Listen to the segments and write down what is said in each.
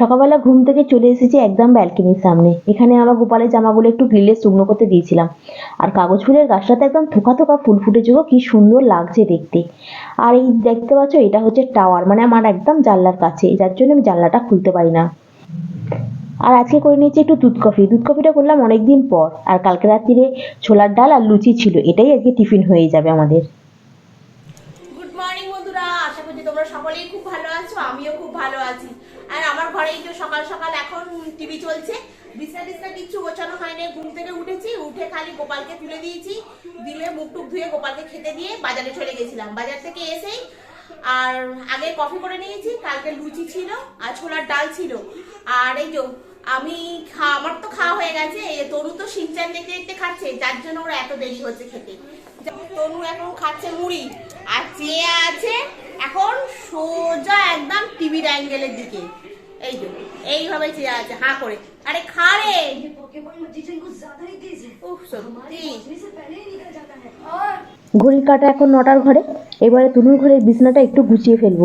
সকালবেলা ঘুম থেকে চলে এসেছি একদম ব্যালকনির সামনে। এখানে আমার গোপালের জামাগুলো একটু গ্রিলে শুকনো করতে দিয়েছিলাম। আর কাগজ ফুলের গাছটাতে একদম থোকা থোকা ফুল ফুটেছে গো, কি সুন্দর লাগছে দেখতে। আর এই দেখতে পাচ্ছ, এটা হচ্ছে টাওয়ার মানে আমার একদম জানলার কাছে। যার জন্য আমি জানলাটা খুলতে পারি না। আর আজকে করে নিয়েছি একটু দুধ কফি দুধ কফিটা করলাম অনেক দিন পর। আর কালকে রাত্রিরে ছোলার ডাল আর লুচি ছিল। এটাই আজকে টিফিন হয়ে যাবে আমাদের। গুড মর্নিং বন্ধুরা, আশা করছি তোমরা সকলেই খুব ভালো আছো, আমিও খুব ভালো আছি। আর আমার ঘরে এই যে সকাল সকাল এখন টিভি চলছে। বিছনা টিছনা কিচ্ছু গোছানো হয়নি। ঘুম থেকে উঠেছি, উঠে খালি গোপালকে তুলে দিয়েছি। দিলে মুখ টুক ধুয়ে গোপালকে খেতে দিয়ে বাজারে চলে গেছিলাম। বাজার থেকে এসেই আর আগে কফি করে নিয়েছি, কালকে লুচি ছিল আর ছোলার ডাল ছিল। আর এই যে আমি খা- আমার তো খাওয়া হয়ে গেছে। তরু তো সিনচান দেখতে দেখতে খাচ্ছে, যার জন্য ওরা এত দেরি হচ্ছে খেতে। তনু এখন খাচ্ছে মুড়ি। আর চেয়ে আছে এখন সোজা একদম টিভির অ্যাঙ্গেলের দিকে। এই তো এইভাবে চেয়ে আছে হাঁ করে। আরে খা রে ঘড়ির কাটা এখন নটার ঘরে। এবারে তুনুর ঘরের বিছনাটা একটু গুছিয়ে ফেলব।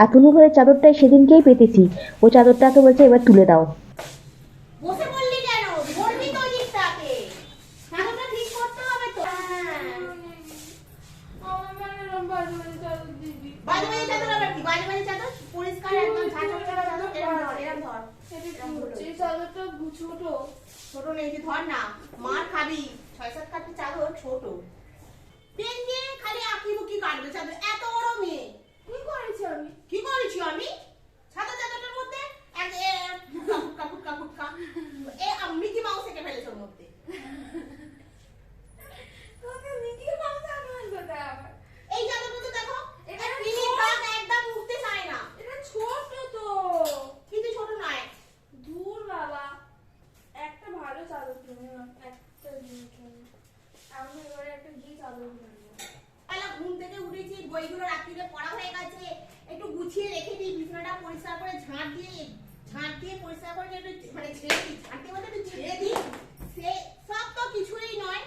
আর তুনুর ঘরের চাদরটাই সেদিনকেই পেতেছি। ও চাদরটাকে বলছে এবার তুলে দাও। ছোট নেই যে ধর না। মার খাবি ছয় সাত কাঠি চাদর ছোট। পেঙ্গে খালি আঁকি বুকি কাটবে চাদর। এত বড় মেয়ে। কি করেছি আমি? কি করেছি আমি? সাদা চাদরটার মধ্যে এক ফুটকা ফুটকা ফুটকা ফুটকা। এ মিকি মাউস এঁকে ফেলেছে ওর মধ্যে এই চাদরটা তো দেখো এটা এটা ক্লিনিক ছোট। দাগ একদম উঠতে চায় না এটা ছোট তো কিন্তু ছোট নয় দূর বাবা একটা ভালো চাদর কিনে নাও, একটা দিয়ে কিনে। আমি এবারে একটা গিয়ে চাদর কিনে নেব। বেলা ঘুম থেকে উঠেছি বইগুলো রাত্রিতে পড়া হয়ে গেছে, একটু গুছিয়ে রেখে দিই, বিছানাটা পরিষ্কার করে ঝাঁট দিয়ে ঝাঁট দিয়ে পরিষ্কার করে একটু মানে ছেড়ে দিই, ঝাঁট দিয়ে একটু ছেড়ে দিই, সে সব তো কিছুই নয়,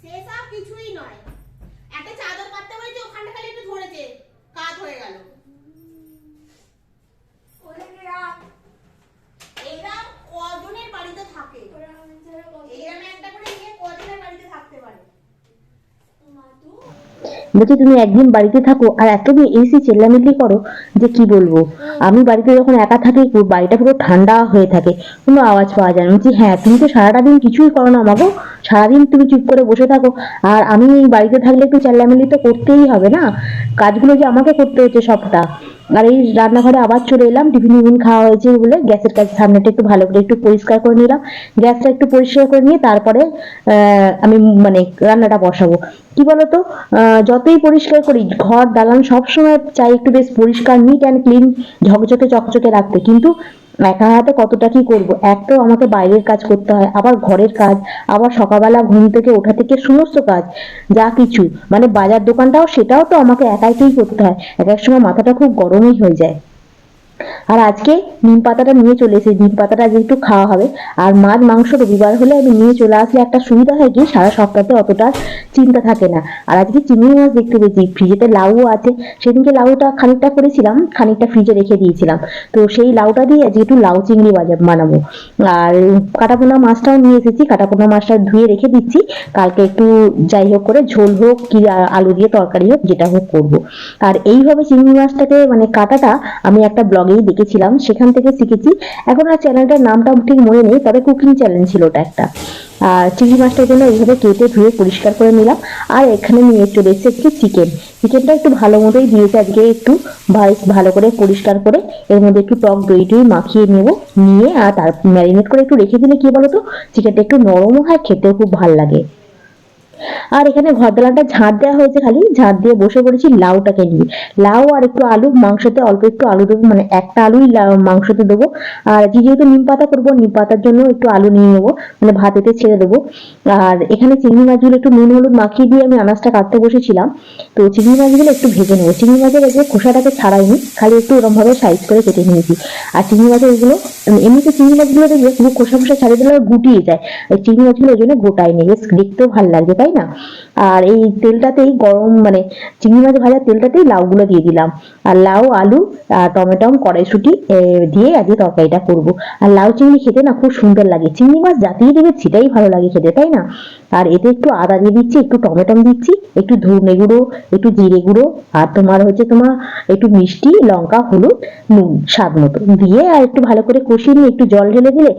সে সব কিছুই নয় একটা চাদর পাততে হয়েছে ওখানটা খালি একটু ধরেছে কাজ হয়ে গেল ওদেরকে রাখ। এরা কজনের বাড়িতে থাকে ওরা আমি ছাড়া কত- এরকম একটা করে নিয়ে কজনের বাড়িতে থাকতে পারে মাতু, বলছি তুমি একদিন বাড়িতে থাকো আর এতদিন এসি চেল্লামিল্লি করো যে কি বলব? আমি বাড়িতে যখন একা থাকি বাড়িটা পুরো ঠান্ডা হয়ে থাকে। কোনো আওয়াজ পাওয়া যায় না। বলছি হ্যাঁ তুমি তো সারাটা দিন কিছুই করো না আমাকেও সারাদিন তুমি চুপ করে বসে থাকো। আর আমি বাড়িতে থাকলে একটু চেল্লামিল্লি তো করতেই হবে না? কাজগুলো যে আমাকে করতে হচ্ছে সবটা। আর এই রান্নাঘরে আবার চলে এলাম, টিফিন টিফিন খাওয়া হয়েছে বলে গ্যাসের কাছে সামনেটা একটু ভালো করে একটু পরিষ্কার করে নিলাম। গ্যাসটা একটু পরিষ্কার করে নিয়ে তারপরে আমি মানে রান্নাটা বসাবো। কি বলতো? যতই পরিষ্কার করি, ঘর, দালান সবসময় চাই একটু বেশ পরিষ্কার নিট অ্যান্ড ক্লিন ঝকঝকে, চকচকে রাখতে। কিন্তু একা হাতে কতটা কি করব? এক তো আমাকে বাইরের কাজ করতে হয়, আবার ঘরের কাজ, আবার সকালবেলা ঘুম থেকে ওঠা থেকে সমস্ত কাজ, যা কিছু। মানে বাজার দোকানটাও সেটাও তো আমাকে একাইকেই করতে হয়। এক এক সময় মাথাটা খুব গরমই হয়ে যায়। আর আজকে নিম পাতাটা নিয়ে চলে এসেছি। নিম পাতাটা আজকে একটু খাওয়া হবে। আর মাছ, মাংস রবিবার হলে আমি নিয়ে চলে আসলে একটা সুবিধা হয় কি, সারা সপ্তাহে অতটা চিন্তা থাকে না। আর আজকে চিংড়ি মাছ দেখতে পেয়েছি। ফ্রিজেতে লাউ আছে। সেদিনকে লাউটা খানিকটা করেছিলাম, খানিকটা ফ্রিজে রেখে দিয়েছিলাম। তো সেই লাউটা দিয়ে আজকে একটু লাউ চিংড়ি বাজার বানাবো। আর কাটাপোনা মাছটাও নিয়ে এসেছি। কাটাপোনা মাছটা ধুয়ে রেখে দিচ্ছি। কালকে একটু যাই হোক করে ঝোল হোক কি আলু দিয়ে তরকারি হোক, যেটা হোক করব। আর এইভাবে চিংড়ি মাছটাকে মানে কাটাটা আমি একটা ব্লগেই দেখেছিলাম, সেখান থেকে শিখেছি। এখন আর চ্যানেলটার নামটা ঠিক মনে নেই, তবে কুকিং চ্যানেল ছিল ওটা একটা। আর চিংড়ি মাছটার জন্য এইভাবে কেটে ধুয়ে পরিষ্কার করে নিলাম। আর এখানে নিয়ে চলে এসেছে একটু চিকেন চিকেনটা একটু ভালো মতোই দিয়েছে আজকে একটু ভাই- ভালো করে পরিষ্কার করে। এর মধ্যে একটু টক দই টই মাখিয়ে নেব, নিয়ে আর তার ম্যারিনেট করে একটু রেখে দিলে কি বলতো? চিকেনটা একটু নরমও হয়, খেতেও খুব ভালো লাগে। আর এখানে ঘর ঝাঁট দেওয়া হয়েছে খালি, ঝাঁট দিয়ে বসে পড়েছি লাউটাকে নিয়ে। লাউ আর একটু আলু, মাংসতে অল্প একটু আলু দেবো মানে একটা আলুই মাংসতে দেবো। আর যেহেতু নিম পাতা করব, নিম পাতার জন্য একটু আলু নিয়ে নেব মানে ভাতেতে ছেড়ে দেবো। আর এখানে চিংড়ি মাছগুলো একটু নুন, হলুদ মাখিয়ে দিয়ে আমি আনাজটা কাটতে বসেছিলাম। তো চিংড়ি মাছগুলো একটু ভেজে নেব। চিংড়ি মাছের আজকে খোসাটাকে ছাড়াইনি, খালি একটু ওরকম ভাবে সাইজ করে কেটে নিয়েছি। আর চিংড়ি মাছের এগুলো এমনিতে চিংড়ি মাছগুলো দেখবে পুরো খোসা খোসা ছাড়িয়ে দিলে গুটিয়ে যায়। চিংড়ি মাছগুলো ওই জন্য গোটায় নেই বেশ দেখতেও ভালো লাগছে। তাই তাই না? আর এই তেলটাতেই গরম মানে চিংড়ি মাছ ভাজার তেলটাতেই লাউগুলো দিয়ে দিলাম। আর লাউ, আলু, আর টমেটম কড়াইশুটি দিয়ে আজকে তরকারিটা করব। আর লাউ চিংড়ি খেতে না খুব সুন্দর লাগে। চিংড়ি মাছ জাতিয়ে দেবে সেটাই ভালো লাগে খেতে, তাই না? আর এতে একটু আদা দিয়ে দিচ্ছি, একটু টমেটম দিচ্ছি, একটু ধনে গুঁড়ো, একটু জিরে গুঁড়ো, আর তোমার হচ্ছে তোমার একটু মিষ্টি, লঙ্কা, হলুদ, নুন, স্বাদ মতো। দিয়ে আর একটু ভালো করে কষিয়ে নিয়ে একটু জল ঢেলে দিলে,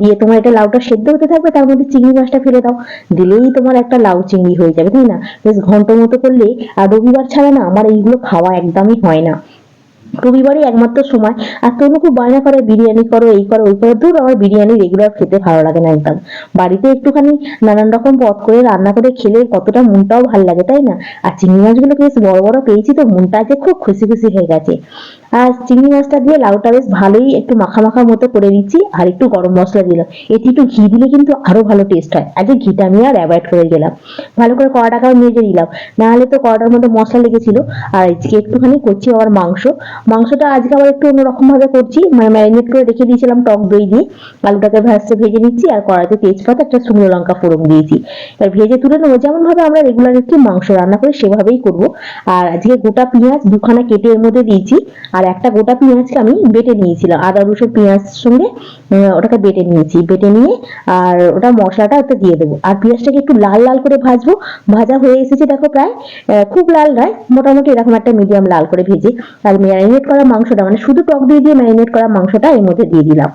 দিয়ে তোমার এটা লাউটা সেদ্ধ হতে থাকবে, তার মধ্যে চিংড়ি মাছটা ফেলে দাও। দিলেই তোমার একটা লাউ চিংড়ি হয়ে যাবে, তাই না? বেশ ঘন্ট মতো করলে আর রবিবার ছাড়া না আমার এইগুলো খাওয়া একদমই হয় না। রবিবারই একমাত্র সময়। আর তনু খুব বায়না করে বিরিয়ানি করো, এই করো, ওই করো। দূর আমার বিরিয়ানি রেগুলার খেতে ভালো লাগে না একদম। বাড়িতে একটুখানি নানান রকম পদ করে রান্না করে খেলে কতটা মনটাও ভালো লাগে, তাই না? আর চিংড়ি মাছগুলো বেশ বড় বড় পেয়েছি তো, মনটা আজকে খুব খুশি খুশি হয়ে গেছে। আর চিংড়ি মাছটা দিয়ে লাউটা বেশ ভালোই একটু মাখা মাখা মতো করে দিচ্ছি, আর একটু গরম মশলা দিলাম। এতে একটু ঘি দিলে কিন্তু আরও ভালো টেস্ট হয়। আজকে ঘিটা আমি আর অ্যাভয়েড করে গেলাম। ভালো করে কড়াটাকাও মেজে নিলাম। না হলে তো কড়াটার মধ্যে মশলা লেগেছিল। আর আজকে একটুখানি করছি আবার মাংস। মাংসটা আজকে আবার একটু অন্যরকম ভাবে করছি। মানে ম্যারিনেট করে রেখে দিয়েছিলাম টক দই দিয়ে। আলুটাকে ভাজতে ভেজে নিচ্ছি আর কড়াইতে তেজপাতা, একটা শুকনো লঙ্কা ফোড়ন দিয়েছি। এবার ভেজে তুলে নেব। যেমন ভাবে আমরা রেগুলার একটু মাংস রান্না করি, সেভাবেই করব। আর আজকে গোটা পেঁয়াজ দুখানা কেটে এর মধ্যে দিয়েছি। আর একটা গোটা পেঁয়াজকে আমি বেটে নিয়েছিলাম। আদা, রসুন, পেঁয়াজ সঙ্গে ওটাকে বেটে নিয়েছি। বেটে নিয়ে আর ওটা মশলাটা ওতে দিয়ে দেবো। আর পেঁয়াজটাকে একটু লাল লাল করে ভাজবো। ভাজা হয়ে এসেছে দেখো প্রায়। খুব লাল নয়, মোটামুটি এরকম একটা মিডিয়াম লাল করে ভেজে। আর ম্যারিনেট করা মাংসটা মানে শুধু টক দিয়ে দিয়ে ম্যারিনেট করা মাংসটা এর মধ্যে দিয়ে দিলাম।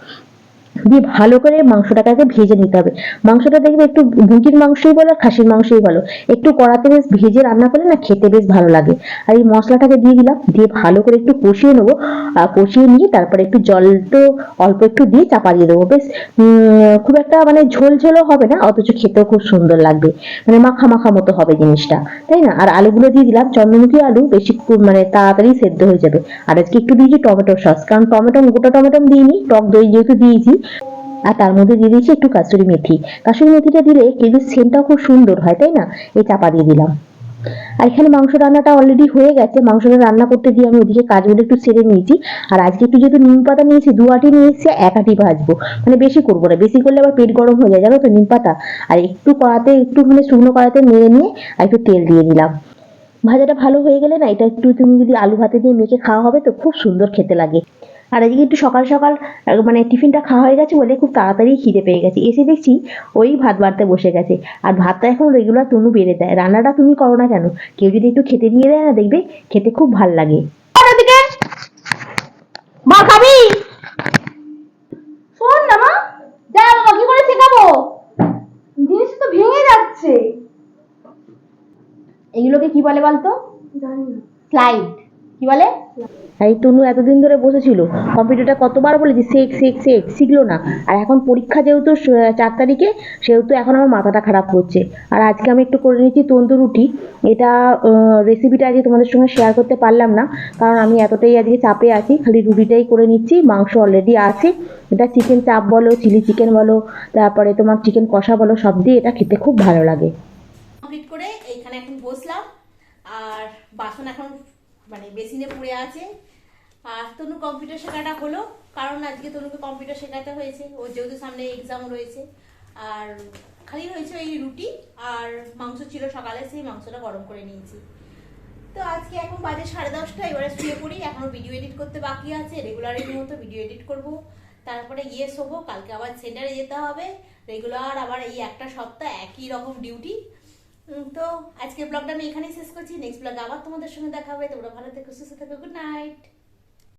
দিয়ে ভালো করে মাংসটাকে ভেজে নিতে হবে। মাংসটা দেখবে একটু মুরগির মাংসই বলো, খাসির মাংসই বলো। একটু কড়াতে বেশ ভেজে রান্না করলে না খেতে বেশ ভালো লাগে। আর এই মশলাটাকে দিয়ে দিলাম, দিয়ে ভালো করে একটু কষিয়ে নেব। কষিয়ে নিয়ে তারপরে একটু জল তো অল্প একটু দিয়ে চাপা দিয়ে দেবো। বেশ খুব একটা মানে ঝোল ঝোলও হবে না, অথচ খেতেও খুব সুন্দর লাগবে। মানে মাখা মাখা মতো হবে জিনিসটা, তাই না? আর আলুগুলো দিয়ে দিলাম, চন্দ্রমুখী আলু বেশি মানে তাড়াতাড়ি সেদ্ধ হয়ে যাবে। আর আজকে একটু দিয়েছি টমেটো সস, কারণ টমেটো, গোটা টমেটো দিইনি, টক দই যেহেতু দিয়েছি আর তার মধ্যে দিয়ে দিয়েছি একটু কাসুরি মেথি। কাসুরি মেথিটা দিলে কিন্তু সেন্টটাও খুব সুন্দর হয়, তাই না? এই চাপা দিয়ে দিলাম। আর এখানে মাংস রান্নাটা অলরেডি হয়ে গেছে। মাংসটা রান্না করতে দিয়ে আমি ওদিকে কাজগুলো একটু সেরে নিয়েছি। আর আজকে একটু যেহেতু নিম পাতা নিয়েছি, দু আটি নিয়ে এসেছি এক আটি ভাজবো। মানে বেশি করব না, বেশি করলে আবার পেট গরম হয়ে যায়, জানো তো নিম পাতা? আর একটু কড়াতে একটু মানে শুকনো কড়াতে নেড়ে নিয়ে আর একটু তেল দিয়ে দিলাম। ভাজাটা ভালো হয়ে গেলে না, এটা একটু তুমি যদি আলু ভাতে দিয়ে মেখে খাওয়া হবে তো খুব সুন্দর খেতে লাগে। আর আজকে একটু সকাল সকাল মানে টিফিনটা খাওয়া হয়ে গেছে বলে খুব তাড়াতাড়ি খিদে পেয়ে গেছে। এসে দেখছি ওই ভাত বাড়তে বসে গেছে। আর ভাতটা এখন রেগুলার তনু বেড়ে দেয়। রান্নাটা তুমি করো না কেন? কেউ যদি একটু খেতে দিয়ে দেয় না দেখবে খেতে খুব ভালো লাগে। মা খাবি? শোন না মা কি করে শেখাবো? জিনিস তো ভেঙে যাচ্ছে। এগুলোকে কি বলে বলতো? জানি না। স্লাইড। কি বলে? এই তনু এতদিন ধরে বসেছিল। কম্পিউটারটা কতবার বলেছি শেখ শেখ শেখ শিখলো না। আর এখন পরীক্ষা যেহেতু চার তারিখে সেহেতু এখন আমার মাথাটা খারাপ করছে। আর আজকে আমি একটু করে নিচ্ছি তন্দুর রুটি। এটা রেসিপিটা আজকে তোমাদের সঙ্গে শেয়ার করতে পারলাম না। কারণ আমি এতটাই আজকে চাপে আছি খালি রুটিটাই করে নিচ্ছি। মাংস অলরেডি আছে। এটা চিকেন চাপ বলো চিলি চিকেন বলো তারপরে তোমার চিকেন কষা বলো সব দিয়ে এটা খেতে খুব ভালো লাগে। কমপ্লিট করে এইখানে এখন বসলাম। আর বাসন এখন মানে বেসিনে পড়ে আছে। আর তনু কম্পিউটার শেখাটা হলো, কারণ আজকে তনুকে কম্পিউটার শেখাতে হয়েছে। ও যেহেতু সামনে এক্সাম রয়েছে। আর খালি হয়েছে এই রুটি আর মাংস ছিল সকালে, সেই মাংসটা গরম করে নিয়েছি। তো আজকে এখন বাজে সাড়ে দশটা, এবারে শুয়ে পড়ি। এখনও ভিডিও এডিট করতে বাকি আছে। রেগুলারের মতো ভিডিও এডিট করব। তারপরে গিয়ে শোবো। কালকে আবার সেন্টারে যেতে হবে। রেগুলার আবার এই একটা সপ্তাহ একই রকম ডিউটি তো আজকে ব্লগটা আমি এখানেই শেষ করছি। নেক্সট ব্লগ আবার তোমাদের সঙ্গে দেখা হবে। তোমরা ভালো থেকো, সুস্থ থেকো গুড নাইট